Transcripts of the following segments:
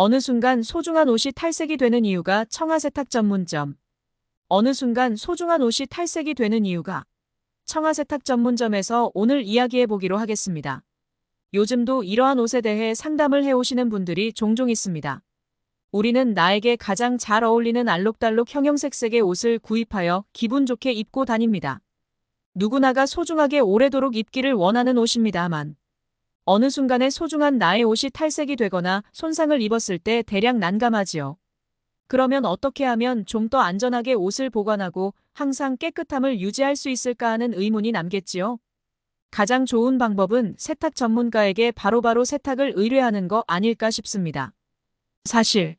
어느 순간 소중한 옷이 탈색이 되는 이유가 청아세탁 전문점. 어느 순간 소중한 옷이 탈색이 되는 이유가 청아세탁 전문점에서 오늘 이야기해 보기로 하겠습니다. 요즘도 이러한 옷에 대해 상담을 해오시는 분들이 종종 있습니다. 우리는 나에게 가장 잘 어울리는 알록달록 형형색색의 옷을 구입하여 기분 좋게 입고 다닙니다. 누구나가 소중하게 오래도록 입기를 원하는 옷입니다만 어느 순간에 소중한 나의 옷이 탈색이 되거나 손상을 입었을 때 대량 난감하지요. 그러면 어떻게 하면 좀 더 안전하게 옷을 보관하고 항상 깨끗함을 유지할 수 있을까 하는 의문이 남겠지요. 가장 좋은 방법은 세탁 전문가에게 바로바로 세탁을 의뢰하는 거 아닐까 싶습니다. 사실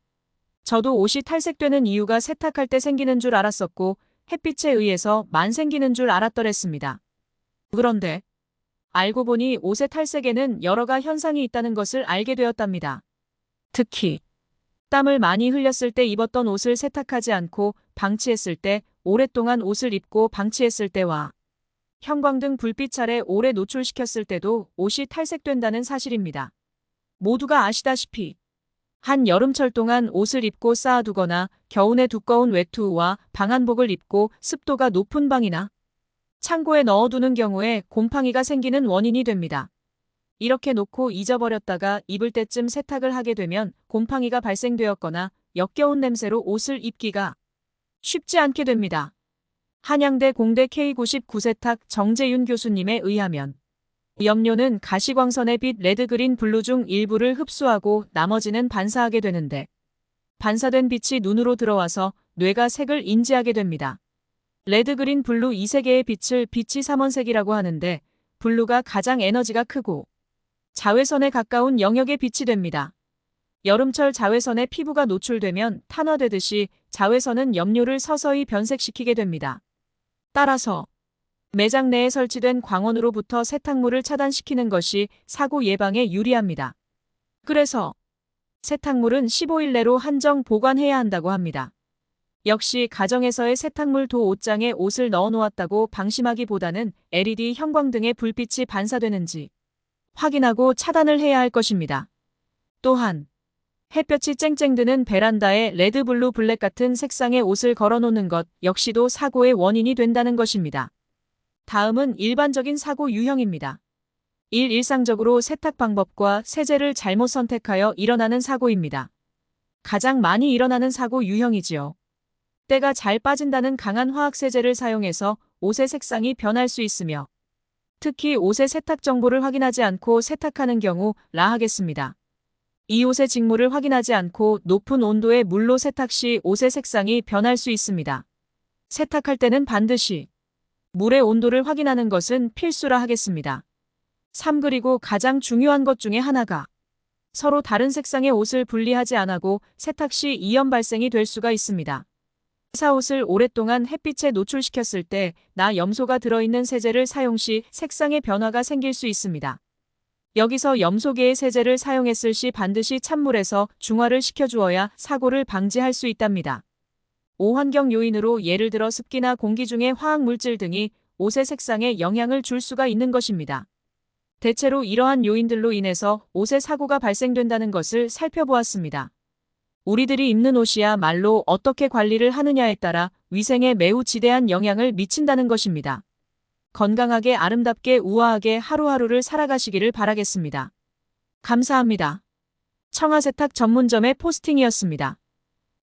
저도 옷이 탈색되는 이유가 세탁할 때 생기는 줄 알았었고 햇빛에 의해서 만 생기는 줄 알았더랬습니다. 그런데 알고 보니 옷의 탈색에는 여러가 현상이 있다는 것을 알게 되었답니다. 특히 땀을 많이 흘렸을 때 입었던 옷을 세탁하지 않고 방치했을 때 오랫동안 옷을 입고 방치했을 때와 형광등 불빛 아래 오래 노출시켰을 때도 옷이 탈색된다는 사실입니다. 모두가 아시다시피 한 여름철 동안 옷을 입고 쌓아두거나 겨우내 두꺼운 외투와 방한복을 입고 습도가 높은 방이나 창고에 넣어두는 경우에 곰팡이가 생기는 원인이 됩니다. 이렇게 놓고 잊어버렸다가 입을 때쯤 세탁을 하게 되면 곰팡이가 발생되었거나 역겨운 냄새로 옷을 입기가 쉽지 않게 됩니다. 한양대 공대 K99 세탁 정재윤 교수님에 의하면 염료는 가시광선의 빛 레드그린 블루 중 일부를 흡수하고 나머지는 반사하게 되는데 반사된 빛이 눈으로 들어와서 뇌가 색을 인지하게 됩니다. 레드 그린 블루 이 세 개의 빛을 빛이 삼원색이라고 하는데 블루가 가장 에너지가 크고 자외선에 가까운 영역의 빛이 됩니다. 여름철 자외선에 피부가 노출되면 탄화되듯이 자외선은 염료를 서서히 변색시키게 됩니다. 따라서 매장 내에 설치된 광원으로부터 세탁물을 차단시키는 것이 사고 예방에 유리합니다. 그래서 세탁물은 15일 내로 한정 보관해야 한다고 합니다. 역시 가정에서의 세탁물 도 옷장에 옷을 넣어 놓았다고 방심하기보다는 LED 형광등의 불빛이 반사되는지 확인하고 차단을 해야 할 것입니다. 또한 햇볕이 쨍쨍 드는 베란다에 레드블루 블랙 같은 색상의 옷을 걸어놓는 것 역시도 사고의 원인이 된다는 것입니다. 다음은 일반적인 사고 유형입니다. 1. 일상적으로 세탁 방법과 세제를 잘못 선택하여 일어나는 사고입니다. 가장 많이 일어나는 사고 유형이지요. 때가 잘 빠진다는 강한 화학세제를 사용해서 옷의 색상이 변할 수 있으며 특히 옷의 세탁 정보를 확인하지 않고 세탁하는 경우 라 하겠습니다. 이 옷의 직물을 확인하지 않고 높은 온도의 물로 세탁 시 옷의 색상이 변할 수 있습니다. 세탁할 때는 반드시 물의 온도를 확인하는 것은 필수라 하겠습니다. 3. 그리고 가장 중요한 것 중에 하나가 서로 다른 색상의 옷을 분리하지 않고 세탁 시 이염 발생이 될 수가 있습니다. 회사 옷을 오랫동안 햇빛에 노출시켰을 때 나 염소가 들어있는 세제를 사용 시 색상의 변화가 생길 수 있습니다. 여기서 염소계의 세제를 사용했을 시 반드시 찬물에서 중화를 시켜주어야 사고를 방지할 수 있답니다. 오환경 요인으로 예를 들어 습기나 공기 중의 화학 물질 등이 옷의 색상에 영향을 줄 수가 있는 것입니다. 대체로 이러한 요인들로 인해서 옷의 사고가 발생된다는 것을 살펴보았습니다. 우리들이 입는 옷이야 말로 어떻게 관리를 하느냐에 따라 위생에 매우 지대한 영향을 미친다는 것입니다. 건강하게 아름답게 우아하게 하루하루를 살아가시기를 바라겠습니다. 감사합니다. 청아세탁 전문점의 포스팅이었습니다.